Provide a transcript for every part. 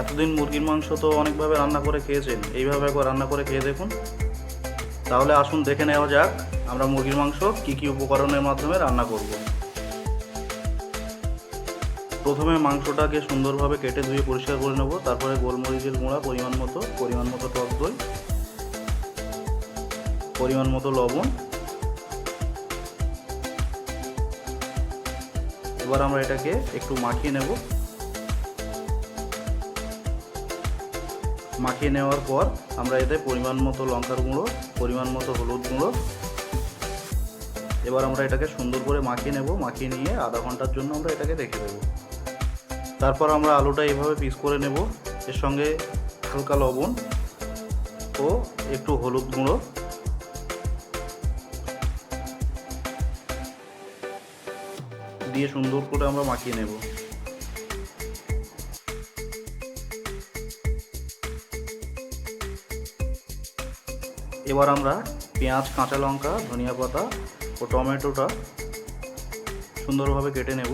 এতদিন মুরগির মাংস তো অনেকভাবে রান্না করে খেয়েছেন, এইভাবে একবার রান্না করে খেয়ে দেখুন। তাহলে আসুন দেখে নেওয়া যাক আমরা মুরগির মাংস কী কী উপকরণের মাধ্যমে রান্না করব। প্রথমে মাংসটাকে সুন্দরভাবে কেটে ধুয়ে পরিষ্কার করে নেব, তারপরে গোলমরিচের গুঁড়া, পরিমাণ মতো পরিমাণ মতো টক দই, পরিমাণ মতো লবণ। এবার আমরা এটাকে একটু মাখিয়ে নেব। মাখিয়ে নেওয়ার পর আমরা এতে পরিমাণ মতো লঙ্কার গুঁড়ো, পরিমাণ মতো হলুদ গুঁড়ো। এবার আমরা এটাকে সুন্দর করে মাখিয়ে নেব, মাখিয়ে নিয়ে আধা ঘণ্টার জন্য আমরা এটাকে রেখে দেবো। তারপর আমরা আলুটা এইভাবে পিস করে নেব। এর সঙ্গে হালকা লবণ ও একটু হলুদ গুঁড়ো। দিয়ে সুন্দর করে আমরা মাখিয়ে নেব। এবার আমরা পেঁয়াজ, কাঁচা লঙ্কা, ধনিয়া পাতা ও টমেটোটা সুন্দরভাবে কেটে নেব।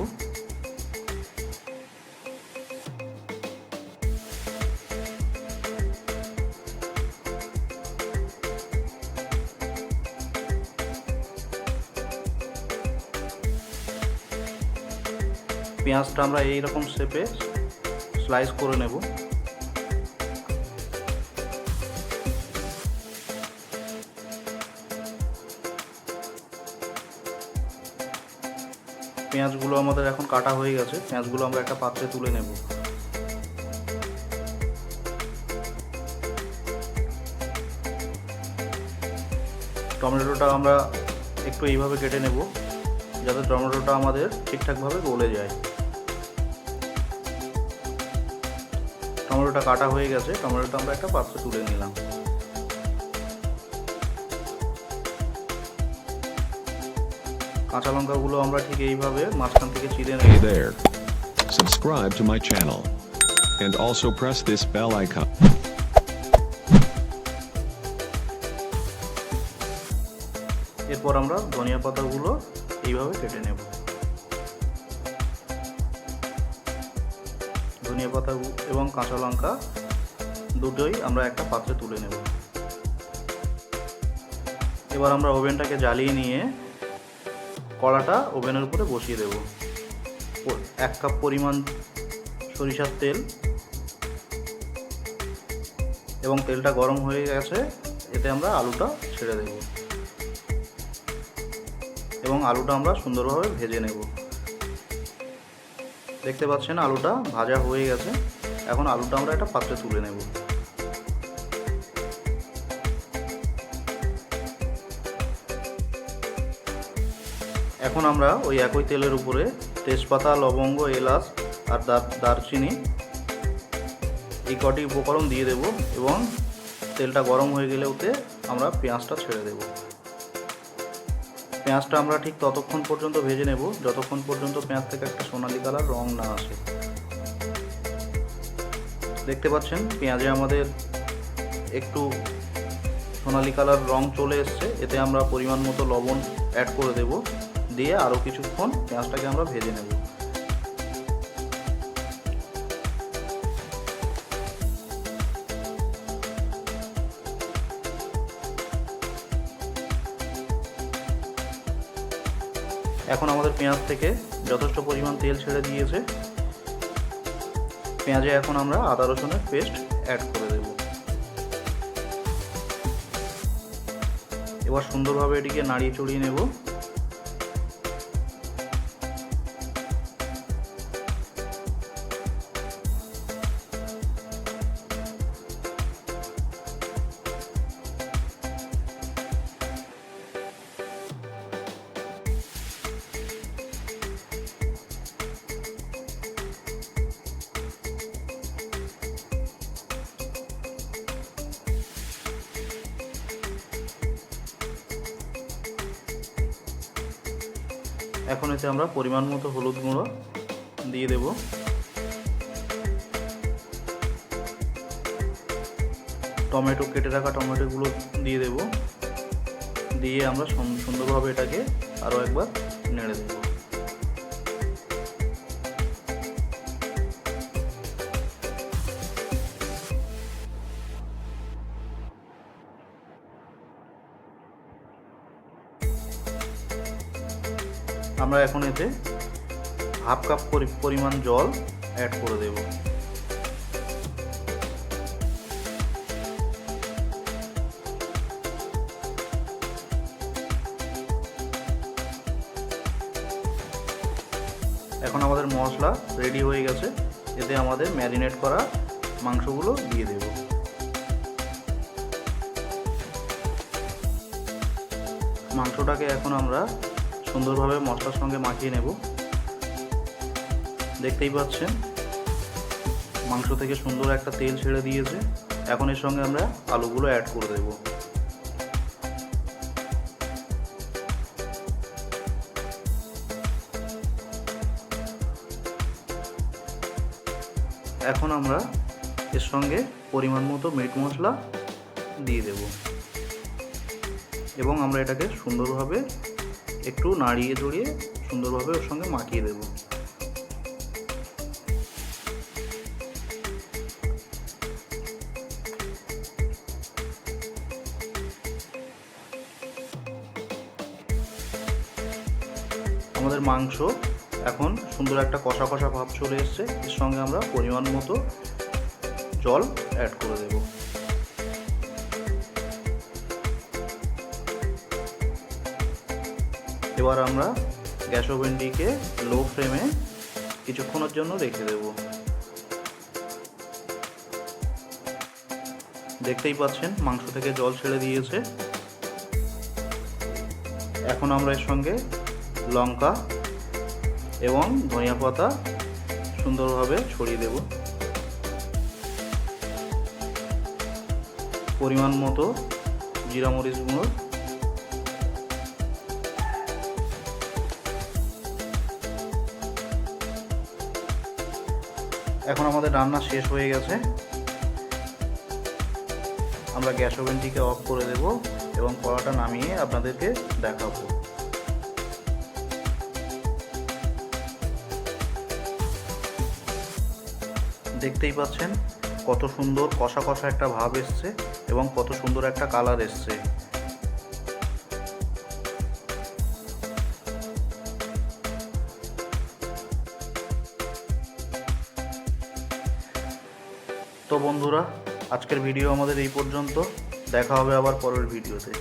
পেঁয়াজটা আমরা এই রকম শেপে স্লাইস করে নেব। পেঁয়াজগুলো আমাদের এখন কাটা হয়ে গেছে। পেঁয়াজগুলো আমরা একটা পাত্রে তুলে নেব। টমেটোটা আমরা একটু এইভাবে কেটে নেব, যাতে টমেটোটা আমাদের ঠিকঠাকভাবে গলে যায়। টমেটোটা কাটা হয়ে গেছে, টমেটোটা আমরা একটা পাত্রে তুলে নিলাম। কাঁচা লঙ্কাগুলো আমরা ঠিক এইভাবে মাঝখান থেকে চিড়ে নেব there. Subscribe to my channel. And also press this bell icon. এরপর আমরা ধনিয়া পাতাগুলো এইভাবে কেটে নেব ধনিয়া পাতা এবং কাঁচা লঙ্কা দুটোই আমরা একটা পাত্রে তুলে নেব এবার আমরা ওভেনটাকে জ্বালিয়ে নিয়ে কড়াটা ওভেনের উপরে বসিয়ে দেব। এক কাপ পরিমাণ সরিষার তেল এবং তেলটা গরম হয়ে গেছে, এতে আমরা আলুটা ছেড়ে দেবো। এবং আলুটা আমরা সুন্দরভাবে ভেজে নেব। দেখতে পাচ্ছেন আলুটা ভাজা হয়ে গেছে। এখন আলুটা আমরা একটা পাত্রে তুলে নেব। এখন আমরা ওই একই তেলের উপরে তেজপাতা, লবঙ্গ, এলাচ আর দার- দারচিনি এই কটি উপকরণ দিয়ে দেব এবং তেলটা গরম হয়ে গেলে ওতে আমরা পেঁয়াজটা ছেড়ে দেবো। পেঁয়াজটা আমরা ঠিক ততক্ষণ পর্যন্ত ভেজে নেব, যতক্ষণ পর্যন্ত পেঁয়াজ থেকে একটা সোনালি কালার রং না আসে। দেখতে পাচ্ছেন, পেঁয়াজে আমাদের একটু সোনালি কালার রং চলে এসছে, এতে আমরা পরিমাণ মতো লবণ অ্যাড করে দেব। দিয়ে আরও কিছুক্ষণ পেঁয়াজটাকে আমরা ভেজে নেব। এখন আমাদের পেঁয়াজ থেকে যথেষ্ট পরিমাণ তেল ছেড়ে দিয়েছে। পেঁয়াজে এখন আমরা আদা রসুনের পেস্ট অ্যাড করে দেব। এবার সুন্দরভাবে এটিকে নাড়িয়ে চড়িয়ে নেব। এখন এতে আমরা পরিমাণ মতো হলুদ গুঁড়ো দিয়ে দেব। টমেটো, কেটে রাখা টমেটোগুলো দিয়ে দেব। দিয়ে আমরা সুন্দরভাবে এটাকে আরও একবার নেড়ে দেব। আমরা এখন এতে হাফ কাপ পরি- পরিমাণ জল অ্যাড করে দেব। এখন আমাদের মশলা রেডি হয়ে গেছে। এতে আমাদের ম্যারিনেট করা মাংসগুলো দিয়ে দেব। মাংসটাকে এখন আমরা সুন্দরভাবে মশলার সঙ্গে মাখিয়ে নেব। দেখতেই পাচ্ছেন, মাংস থেকে সুন্দর একটা তেল ছেড়ে দিয়েছে। এখন এর সঙ্গে আমরা আলুগুলো অ্যাড করে দেব। এখন আমরা এর সঙ্গে পরিমাণ মতো মিট মশলা দিয়ে দেব। এবং আমরা এটাকে সুন্দরভাবে একটু নাড়িয়ে ধরিয়ে সুন্দরভাবে ওর সঙ্গে মাখিয়ে দেব। আমাদের মাংস এখন সুন্দর একটা কষা কষা ভাব চলে এসছে। এর সঙ্গে আমরা পরিমাণ মতো জল অ্যাড করে দেব। এবার আমরা গ্যাস ওভেনটিকে লো ফ্লেমে কিছুক্ষণের জন্য রেখে দেব। দেখতেই পাচ্ছেন, মাংস থেকে জল ছেড়ে দিয়েছে। এখন আমরা এর সঙ্গে লঙ্কা এবং ধনিয়া পাতা সুন্দরভাবে ছড়িয়ে দেব। পরিমাণ মতো জিরা মরিচ গুঁড়ো এখন আমাদের রান্না শেষ হয়ে গেছে। আমরা গ্যাস ওভেনটিকে অফ করে দেব এবং কড়াটা নামিয়ে আপনাদেরকে দেখাবো। দেখতেই পাচ্ছেন কত সুন্দর কষা কষা একটা ভাব এসছে এবং কত সুন্দর একটা কালার এসছে। তো বন্ধুরা আজকের ভিডিও আমাদের এই পর্যন্ত। দেখা হবে আবার পরের ভিডিওতে।